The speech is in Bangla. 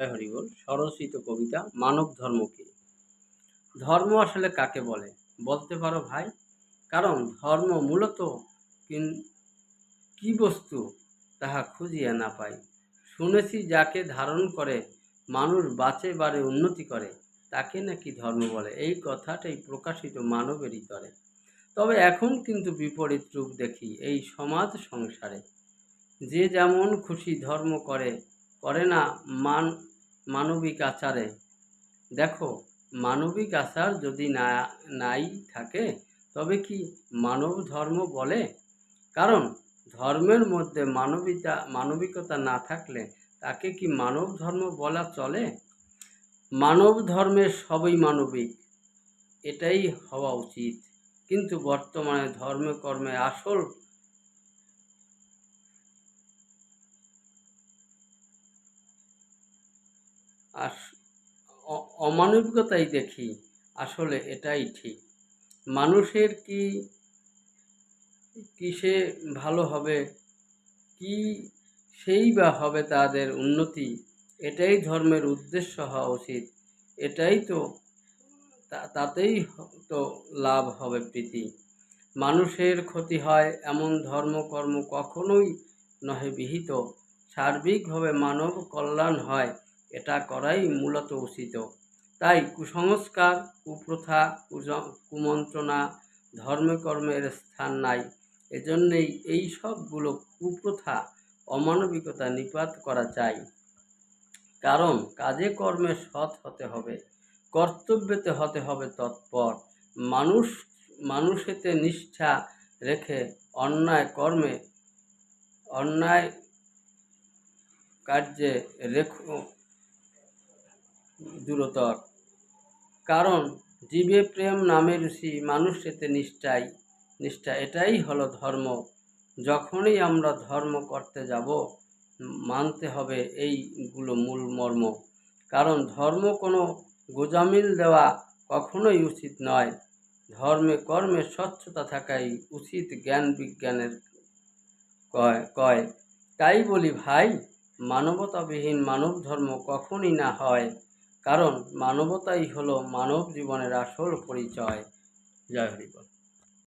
হরিবল স্বরচিত কবিতা, মানব ধর্ম কি? ধর্ম আসলে কাকে বলে? বলতে পারো ভাই। কারণ ধর্ম মূলত কি বস্তু তাহা খুঁজিয়া না পাই শুনেছি যাকে ধারণ করে মানুষ বাঁচে বাড়ে উন্নতি করে, তাকে নাকি ধর্ম বলে। এই কথাটাই প্রকাশিত মানবেরই তরে তবে এখন কিন্তু বিপরীত রূপ দেখি এই সমাজ সংসারে। যে যেমন খুশি ধর্ম করে করে না মান মানবিক আচারে। দেখো, মানবিক আচার যদি না, নাই থাকে, তবে কি মানব ধর্ম বলে? কারণ, ধর্মের মধ্যে মানবিতা, মানবিকতা না থাকলে তাকে কি মানব ধর্ম বলা চলে? মানব ধর্মের সবই মানবিক, এটাই হওয়া উচিত। কিন্তু বর্তমানে ধর্মে কর্মে আসল অ- অমানবিকতাই দেখি, আসলে এটাই ঠিক। মানুষের কি, কিসে ভালো হবে, কি সেই বা হবে তাদের উন্নতি, এটাই ধর্মের উদ্দেশ্য হওয়া উচিত। এটাই তো তাতেই তো লাভ হবে প্রীতি। মানুষের ক্ষতি হয় এমন ধর্মকর্ম কখনোই নহে বিহিত। সার্বিকভাবে মানব কল্যাণ হয় এটা করাই মূলত উচিত। তাই কুসংস্কার, কুপ্রথা কুমন্ত্রণা ধর্মে কর্মের স্থান নাই। এজন্যেই এই সবগুলো কুপ্রথা, অমানবিকতা নিপাত করা চাই। কারণ কাজে কর্মে সৎ হতে হবে, কর্তব্যেতে হতে হবে তৎপর। মানুষ, মানুষেতে নিষ্ঠা রেখে অন্যায় কর্মে, অন্যায় কার্যে রেখো দূরতর। কারণ, জীবে প্রেম নামে ঋষি মানুষ এতে নিষ্ঠাই, নিষ্ঠা এটাই হলো ধর্ম। যখনই আমরা ধর্ম করতে যাব, মানতে হবে এইগুলো মূল মর্ম। কারণ ধর্ম কোনো গোজামিল দেওয়া কখনোই উচিত নয়। ধর্মে কর্মে স্বচ্ছতা থাকাই উচিত জ্ঞান বিজ্ঞানের কয় কয়। তাই বলি ভাই, মানবতাবিহীন মানব ধর্ম কখনই না হয়। কারণ মানবতাই হলো মানব জীবনের আসল পরিচয়। জয় হরিবল